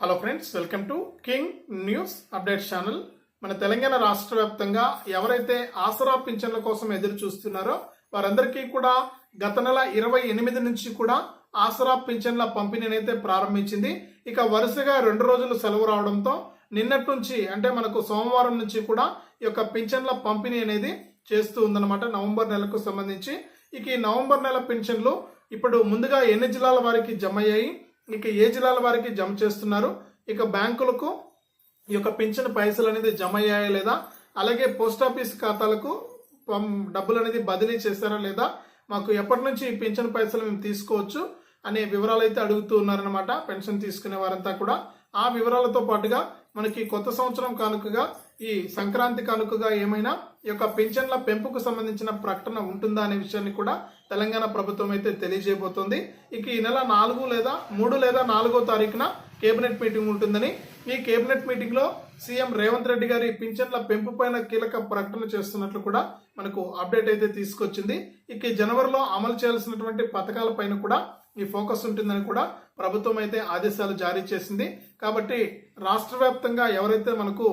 Hello friends welcome to king news update channel మన తెలంగాణ రాష్ట్ర వ్యాప్తంగా ఎవరైతే ఆసరా పింఛన్ల కోసం ఎదురు చూస్తున్నారో వారందరికీ కూడా గత నెల ఇరవై ఎనిమిది నుంచి కూడా ఆసరా పింఛన్ల పంపిణీని అయితే ప్రారంభించింది. ఇక వరుసగా రెండు రోజులు సెలవు రావడంతో నిన్నటి నుంచి అంటే మనకు సోమవారం నుంచి కూడా ఈ యొక్క పింఛన్ల పంపిణీ అనేది చేస్తూ ఉందన్నమాట నవంబర్ నెలకు సంబంధించి. ఇక ఈ నవంబర్ నెల పింఛన్లు ఇప్పుడు ముందుగా ఎన్ని జిల్లాల వారికి జమ అయ్యాయి ఇక ఏ జిల్లాల వారికి జమ చేస్తున్నారు? ఇక బ్యాంకులకు ఈ యొక్క పింఛన్ పైసలు అనేది జమ అయ్యాయా లేదా? అలాగే పోస్ట్ ఆఫీస్ ఖాతాలకు డబ్బులు అనేది బదిలీ చేశారా లేదా? మాకు ఎప్పటి నుంచి ఈ పింఛన్ పైసలు మేము తీసుకోవచ్చు అనే వివరాలు అయితే అడుగుతూ ఉన్నారనమాట పెన్షన్ తీసుకునే వారంతా కూడా. ఆ వివరాలతో పాటుగా మనకి కొత్త సంవత్సరం కానుకగా ఈ సంక్రాంతి కానుకగా ఏమైనా ఈ యొక్క పింఛన్ల పెంపుకు సంబంధించిన ప్రకటన ఉంటుందా అనే విషయాన్ని కూడా తెలంగాణ ప్రభుత్వం అయితే తెలియజేయబోతోంది. ఇక ఈ నెల నాలుగు లేదా మూడు లేదా నాలుగో తారీఖున కేబినెట్ మీటింగ్ ఉంటుందని ఈ కేబినెట్ మీటింగ్లో సీఎం రేవంత్ రెడ్డి గారి పింఛన్ల పెంపు పైన కీలక ప్రకటన చేస్తున్నట్లు కూడా మనకు అప్డేట్ అయితే తీసుకొచ్చింది. ఇక జనవరిలో అమలు చేయాల్సినటువంటి పథకాల పైన కూడా ఈ ఫోకస్ ఉంటుందని కూడా ప్రభుత్వం అయితే ఆదేశాలు జారీ చేసింది. కాబట్టి రాష్ట్ర వ్యాప్తంగా ఎవరైతే మనకు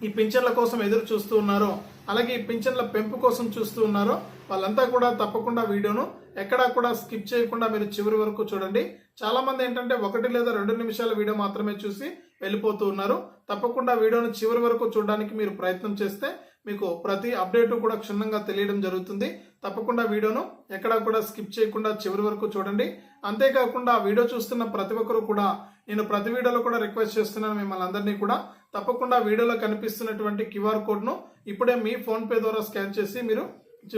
ఈ పింఛన్ల కోసం ఎదురు చూస్తూ ఉన్నారో అలాగే ఈ పింఛన్ల పెంపు కోసం చూస్తూ ఉన్నారో వాళ్ళంతా కూడా తప్పకుండా వీడియోను ఎక్కడా కూడా స్కిప్ చేయకుండా మీరు చివరి వరకు చూడండి. చాలామంది ఏంటంటే ఒకటి లేదా రెండు నిమిషాల వీడియో మాత్రమే చూసి వెళ్ళిపోతూ ఉన్నారు. తప్పకుండా వీడియోను చివరి వరకు చూడడానికి మీరు ప్రయత్నం చేస్తే మీకు ప్రతి అప్డేట్ కూడా క్షుణ్ణంగా తెలియడం జరుగుతుంది. తప్పకుండా వీడియోను ఎక్కడా కూడా స్కిప్ చేయకుండా చివరి వరకు చూడండి. అంతేకాకుండా వీడియో చూస్తున్న ప్రతి ఒక్కరు కూడా నేను ప్రతి వీడియోలో కూడా రిక్వెస్ట్ చేస్తున్నాను మిమ్మల్ని అందరినీ కూడా. తప్పకుండా వీడియోలో కనిపిస్తున్నటువంటి క్యూఆర్ కోడ్ను ఇప్పుడే మీ ఫోన్పే ద్వారా స్కాన్ చేసి మీరు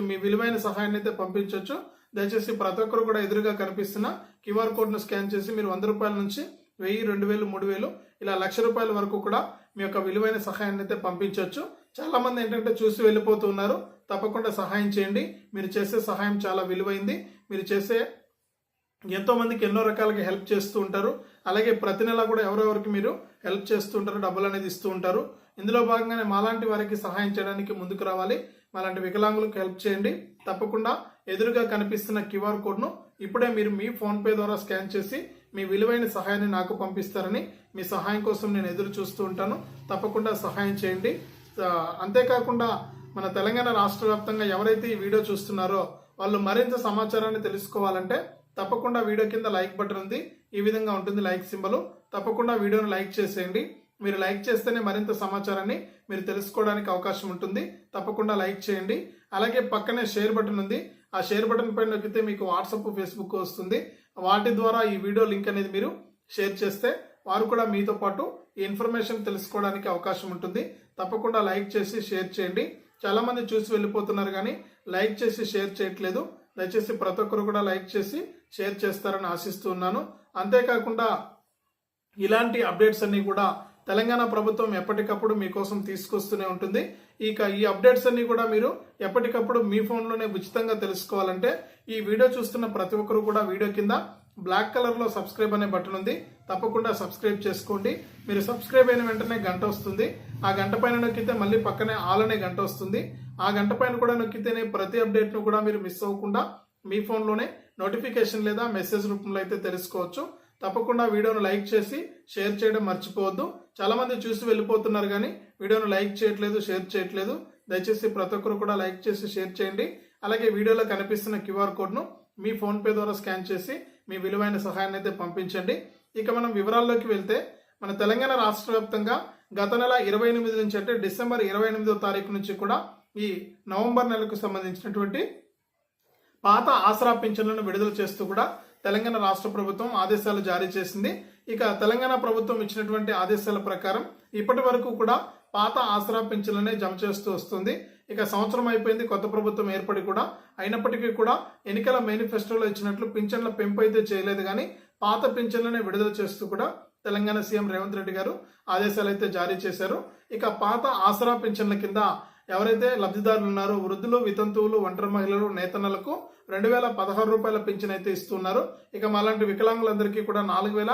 మీ విలువైన సహాయాన్ని అయితే పంపించవచ్చు దయచేసి ప్రతి ఒక్కరు కూడా ఎదురుగా కనిపిస్తున్న క్యూఆర్ కోడ్ను స్కాన్ చేసి మీరు వంద రూపాయల నుంచి వెయ్యి రెండు వేలు మూడు వేలు ఇలా లక్ష రూపాయల వరకు కూడా మీ యొక్క విలువైన సహాయాన్ని అయితే పంపించవచ్చు చాలామంది ఏంటంటే చూసి వెళ్ళిపోతూ ఉన్నారు. తప్పకుండా సహాయం చేయండి. మీరు చేసే సహాయం చాలా విలువైంది. మీరు చేసే ఎంతోమందికి ఎన్నో రకాలుగా హెల్ప్ చేస్తూ ఉంటారు. అలాగే ప్రతి నెల కూడా ఎవరెవరికి మీరు హెల్ప్ చేస్తూ ఉంటారు డబ్బులు అనేది ఇస్తూ ఉంటారు. ఇందులో భాగంగానే మాలాంటి వారికి సహాయం చేయడానికి ముందుకు రావాలి. మాలాంటి వికలాంగులకు హెల్ప్ చేయండి. తప్పకుండా ఎదురుగా కనిపిస్తున్న క్యూఆర్ కోడ్ను ఇప్పుడే మీరు మీ ఫోన్పే ద్వారా స్కాన్ చేసి మీ విలువైన సహాయాన్ని నాకు పంపిస్తారని మీ సహాయం కోసం నేను ఎదురు చూస్తూ ఉంటాను. తప్పకుండా సహాయం చేయండి. అంతేకాకుండా మన తెలంగాణ రాష్ట్ర వ్యాప్తంగా ఎవరైతే ఈ వీడియో చూస్తున్నారో వాళ్ళు మరింత సమాచారాన్ని తెలుసుకోవాలంటే తప్పకుండా వీడియో కింద లైక్ బటన్ ఉంది. ఈ విధంగా ఉంటుంది లైక్ సింబల్. తప్పకుండా వీడియోను లైక్ చేసేయండి. మీరు లైక్ చేస్తేనే మరింత సమాచారాన్ని మీరు తెలుసుకోవడానికి అవకాశం ఉంటుంది. తప్పకుండా లైక్ చేయండి. అలాగే పక్కనే షేర్ బటన్ ఉంది. ఆ షేర్ బటన్ పైన నొక్కితే మీకు వాట్సాప్ ఫేస్బుక్ వస్తుంది. వాటి ద్వారా ఈ వీడియో లింక్ అనేది మీరు షేర్ చేస్తే వారు కూడా మీతో పాటు ఈ ఇన్ఫర్మేషన్ తెలుసుకోవడానికి అవకాశం ఉంటుంది. తప్పకుండా లైక్ చేసి షేర్ చేయండి. చాలా మంది చూసి వెళ్ళిపోతున్నారు కానీ లైక్ చేసి షేర్ చేయట్లేదు. దయచేసి ప్రతి ఒక్కరు కూడా లైక్ చేసి షేర్ చేస్తారని ఆశిస్తూ ఉన్నాను. అంతేకాకుండా ఇలాంటి అప్డేట్స్ అన్ని కూడా తెలంగాణ ప్రభుత్వం ఎప్పటికప్పుడు మీకోసం తీసుకొస్తూనే ఉంటుంది. ఇక ఈ అప్డేట్స్ అన్ని కూడా మీరు ఎప్పటికప్పుడు మీ ఫోన్లోనే ఉచితంగా తెలుసుకోవాలంటే ఈ వీడియో చూస్తున్న ప్రతి ఒక్కరు కూడా వీడియో కింద బ్లాక్ కలర్లో సబ్స్క్రైబ్ అనే బటన్ ఉంది. తప్పకుండా సబ్స్క్రైబ్ చేసుకోండి. మీరు సబ్స్క్రైబ్ అయిన వెంటనే గంట వస్తుంది. ఆ గంట పైన నొక్కితే మళ్ళీ పక్కనే ఆల్ అనే గంట వస్తుంది. ఆ గంట పైన కూడా నొక్కితేనే ప్రతి అప్డేట్ను కూడా మీరు మిస్ అవ్వకుండా మీ ఫోన్లోనే నోటిఫికేషన్ లేదా మెసేజ్ రూపంలో అయితే తెలుసుకోవచ్చు. తప్పకుండా వీడియోను లైక్ చేసి షేర్ చేయడం మర్చిపోవద్దు. చాలా మంది చూసి వెళ్ళిపోతున్నారు కానీ వీడియోను లైక్ చేయట్లేదు షేర్ చేయట్లేదు. దయచేసి ప్రతి ఒక్కరు కూడా లైక్ చేసి షేర్ చేయండి. అలాగే వీడియోలో కనిపిస్తున్న క్యూఆర్ కోడ్ను మీ ఫోన్పే ద్వారా స్కాన్ చేసి మీ విలువైన సహాయాన్ని అయితే పంపించండి. ఇక మనం వివరాల్లోకి వెళ్తే మన తెలంగాణ రాష్ట్ర వ్యాప్తంగా గత నెల ఇరవై ఎనిమిది నుంచి అంటే డిసెంబర్ ఇరవై ఎనిమిదో తారీఖు నుంచి కూడా ఈ నవంబర్ నెలకు సంబంధించినటువంటి పాత ఆసరా పింఛన్లను విడుదల చేస్తూ కూడా తెలంగాణ రాష్ట్ర ప్రభుత్వం ఆదేశాలు జారీ చేసింది. ఇక తెలంగాణ ప్రభుత్వం ఇచ్చినటువంటి ఆదేశాల ప్రకారం ఇప్పటి వరకు కూడా పాత ఆసరా పింఛన్లనే జమ చేస్తూ వస్తుంది. ఇక సంవత్సరం అయిపోయింది కొత్త ప్రభుత్వం ఏర్పడి కూడా. అయినప్పటికీ కూడా ఎన్నికల మేనిఫెస్టోలో ఇచ్చినట్లు పింఛన్ల పెంపు అయితే చేయలేదు కానీ పాత పింఛన్లనే విడుదల చేస్తూ కూడా తెలంగాణ సీఎం రేవంత్ రెడ్డి గారు ఆదేశాలు అయితే జారీ చేశారు. ఇక పాత ఆసరా పింఛన్ల కింద ఎవరైతే లబ్ధిదారులు ఉన్నారో వృద్ధులు వితంతువులు ఒంటరి మహిళలు నేతన్నలకు రెండు వేల పదహారు రూపాయల పింఛన్ అయితే ఇస్తున్నారు. ఇక మాలాంటి వికలాంగులందరికీ కూడా నాలుగు వేల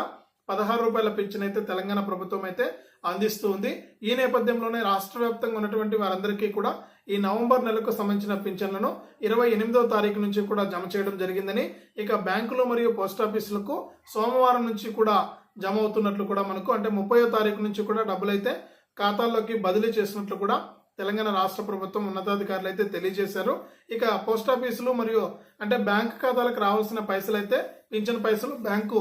పదహారు రూపాయల పింఛన్ అయితే తెలంగాణ ప్రభుత్వం అయితే అందిస్తూ ఉంది. ఈ నేపథ్యంలోనే రాష్ట్ర వ్యాప్తంగా ఉన్నటువంటి వారందరికీ కూడా ఈ నవంబర్ నెలకు సంబంధించిన పింఛన్లను ఇరవై ఎనిమిదో తారీఖు నుంచి కూడా జమ చేయడం జరిగిందని ఇక బ్యాంకులు మరియు పోస్ట్ ఆఫీసులకు సోమవారం నుంచి కూడా జమ అవుతున్నట్లు కూడా మనకు అంటే ముప్పయో తారీఖు నుంచి కూడా డబ్బులు అయితే ఖాతాల్లోకి బదిలీ చేసినట్లు కూడా తెలంగాణ రాష్ట్ర ప్రభుత్వం ఉన్నతాధికారులు అయితే తెలియజేశారు. ఇక పోస్ట్ ఆఫీసులు మరియు అంటే బ్యాంక్ ఖాతాలకు రావాల్సిన పైసలు అయితే పింఛన్ పైసలు బ్యాంకు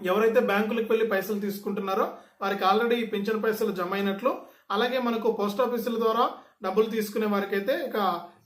ఎవరైతే బ్యాంకులకు వెళ్ళి పైసలు తీసుకుంటున్నారో వారికి ఆల్రెడీ ఈ పింఛన్ పైసలు జమ అయినట్లు. అలాగే మనకు పోస్ట్ ఆఫీసుల ద్వారా డబ్బులు తీసుకునే వారికైతే ఇక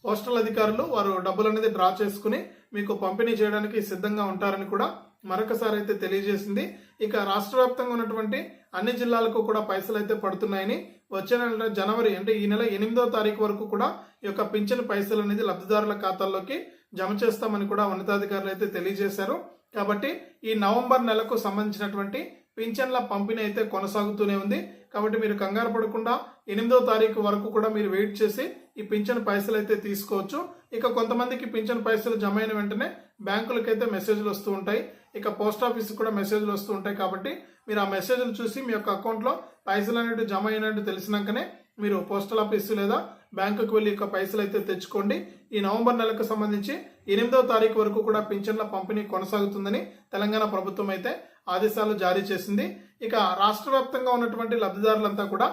పోస్టల్ అధికారులు వారు డబ్బులు అనేది డ్రా చేసుకుని మీకు పంపిణీ చేయడానికి సిద్ధంగా ఉంటారని కూడా మరొకసారి అయితే తెలియజేసింది. ఇక రాష్ట్ర వ్యాప్తంగా ఉన్నటువంటి అన్ని జిల్లాలకు కూడా పైసలు అయితే పడుతున్నాయని వచ్చే నెల జనవరి అంటే ఈ నెల ఎనిమిదో తారీఖు వరకు కూడా ఈ యొక్క పింఛన్ పైసలు అనేది లబ్ధిదారుల ఖాతాల్లోకి జమ చేస్తామని కూడా ఉన్నతాధికారులు అయితే తెలియజేశారు. కాబట్టి ఈ నవంబర్ నెలకు సంబంధించినటువంటి పింఛన్ల పంపిణీ అయితే కొనసాగుతూనే ఉంది. కాబట్టి మీరు కంగారు పడకుండా ఎనిమిదో తారీఖు వరకు కూడా మీరు వెయిట్ చేసి ఈ పింఛన్ పైసలు అయితే తీసుకోవచ్చు. ఇక కొంతమందికి పింఛన్ పైసలు జమ అయిన వెంటనే బ్యాంకులకైతే మెసేజ్లు వస్తూ ఉంటాయి. ఇక పోస్ట్ ఆఫీస్ కూడా మెసేజ్లు వస్తూ ఉంటాయి కాబట్టి మీరు ఆ మెసేజ్లు చూసి మీ యొక్క అకౌంట్లో పైసలు అనేవి జమ అయినట్టు తెలిసినాకనే మీరు పోస్టల్ ఆఫీస్ లేదా బ్యాంకుకు వెళ్ళి యొక్క పైసలు అయితే తెచ్చుకోండి. ఈ నవంబర్ నెలకు సంబంధించి ఎనిమిదవ తారీఖు వరకు కూడా పింఛన్ల పంపిణీ కొనసాగుతుందని తెలంగాణ ప్రభుత్వం అయితే ఆదేశాలు జారీ చేసింది. ఇక రాష్ట్ర వ్యాప్తంగా ఉన్నటువంటి లబ్ధిదారులంతా కూడా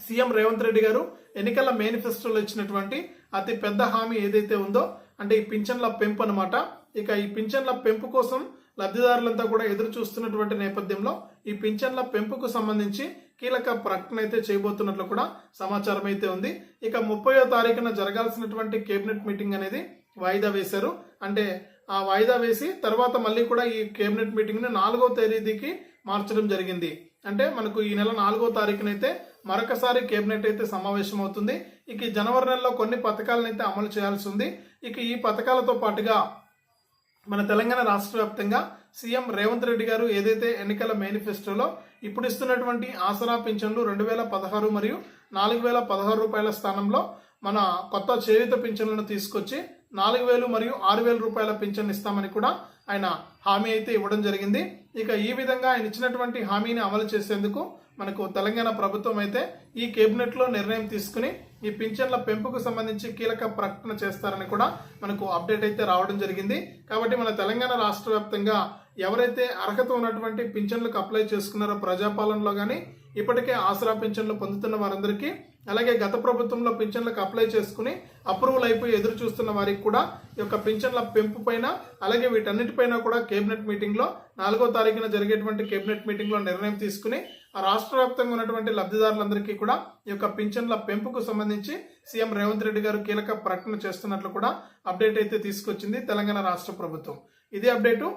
సీఎం రేవంత్ రెడ్డి గారు ఎన్నికల మేనిఫెస్టోలో ఇచ్చినటువంటి అతి పెద్ద హామీ ఏదైతే ఉందో అంటే ఈ పింఛన్ల పెంపు అనమాట ఇక ఈ పింఛన్ల పెంపు కోసం లబ్ధిదారులంతా కూడా ఎదురు చూస్తున్నటువంటి నేపథ్యంలో ఈ పింఛన్ల పెంపుకు సంబంధించి కీలక ప్రకటన అయితే చేయబోతున్నట్లు కూడా సమాచారం అయితే ఉంది. ఇక ముప్పయో తారీఖున జరగాల్సినటువంటి కేబినెట్ మీటింగ్ అనేది వాయిదా వేశారు. అంటే ఆ వాయిదా వేసి తర్వాత మళ్ళీ కూడా ఈ కేబినెట్ మీటింగ్ని నాలుగో తేదీకి మార్చడం జరిగింది. అంటే మనకు ఈ నెల నాలుగో తారీఖునైతే మరొకసారి కేబినెట్ అయితే సమావేశం అవుతుంది ఇక జనవరి నెలలో కొన్ని పథకాలను అయితే అమలు చేయాల్సి ఉంది. ఇక ఈ పథకాలతో పాటుగా మన తెలంగాణ రాష్ట్ర వ్యాప్తంగా సీఎం రేవంత్ రెడ్డి గారు ఏదైతే ఎన్నికల మేనిఫెస్టోలో ఇప్పుడు ఇస్తున్నటువంటి ఆసరా పింఛన్లు రెండు వేల పదహారు మరియు నాలుగు వేల పదహారు రూపాయల స్థానంలో మన కొత్త చేయుత పింఛన్లను తీసుకొచ్చి నాలుగు వేలు మరియు ఆరు వేల రూపాయల పింఛన్ ఇస్తామని కూడా ఆయన హామీ అయితే ఇవ్వడం జరిగింది. ఇక ఈ విధంగా ఆయన ఇచ్చినటువంటి హామీని అమలు చేసేందుకు మనకు తెలంగాణ ప్రభుత్వం అయితే ఈ కేబినెట్లో నిర్ణయం తీసుకుని ఈ పింఛన్ల పెంపుకు సంబంధించి కీలక ప్రకటన చేస్తారని కూడా మనకు అప్డేట్ అయితే రావడం జరిగింది. కాబట్టి మన తెలంగాణ రాష్ట్ర వ్యాప్తంగా ఎవరైతే అర్హత ఉన్నటువంటి పింఛన్లకు అప్లై చేసుకున్నారో ప్రజాపాలనలో కానీ ఇప్పటికే ఆసరా పింఛన్లు పొందుతున్న వారందరికీ అలాగే గత ప్రభుత్వంలో పింఛన్లకు అప్లై చేసుకుని అప్రూవల్ అయిపోయి ఎదురు చూస్తున్న వారికి కూడా ఈ యొక్క పింఛన్ల పెంపు పైన అలాగే వీటన్నిటిపైన కూడా కేబినెట్ మీటింగ్లో నాలుగో తారీఖున జరిగేటువంటి కేబినెట్ మీటింగ్లో నిర్ణయం తీసుకుని రాష్ట్ర వ్యాప్తంగా ఉన్నటువంటి లబ్ధిదారులందరికీ కూడా ఈ యొక్క పింఛన్ల పెంపుకు సంబంధించి సీఎం రేవంత్ రెడ్డి గారు కీలక ప్రకటన చేస్తున్నట్లు కూడా అప్డేట్ అయితే తీసుకొచ్చింది తెలంగాణ రాష్ట్ర ప్రభుత్వం. ఇదే అప్డేటు.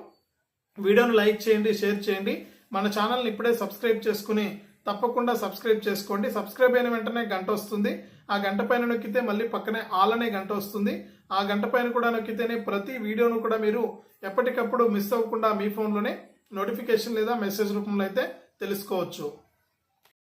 వీడియోను లైక్ చేయండి షేర్ చేయండి. మన ఛానల్ని ఇప్పుడే సబ్స్క్రైబ్ చేసుకుని తప్పకుండా సబ్స్క్రైబ్ చేసుకోండి. సబ్స్క్రైబ్ అయిన వెంటనే గంట వస్తుంది. ఆ గంట పైన నొక్కితే మళ్ళీ పక్కనే ఆల్ అనే గంట వస్తుంది. ఆ గంట పైన కూడా నొక్కితేనే ప్రతి వీడియోను కూడా మీరు ఎప్పటికప్పుడు మిస్ అవ్వకుండా మీ ఫోన్లోనే నోటిఫికేషన్ లేదా మెసేజ్ రూపంలో అయితే తెలుసుకోవచ్చు.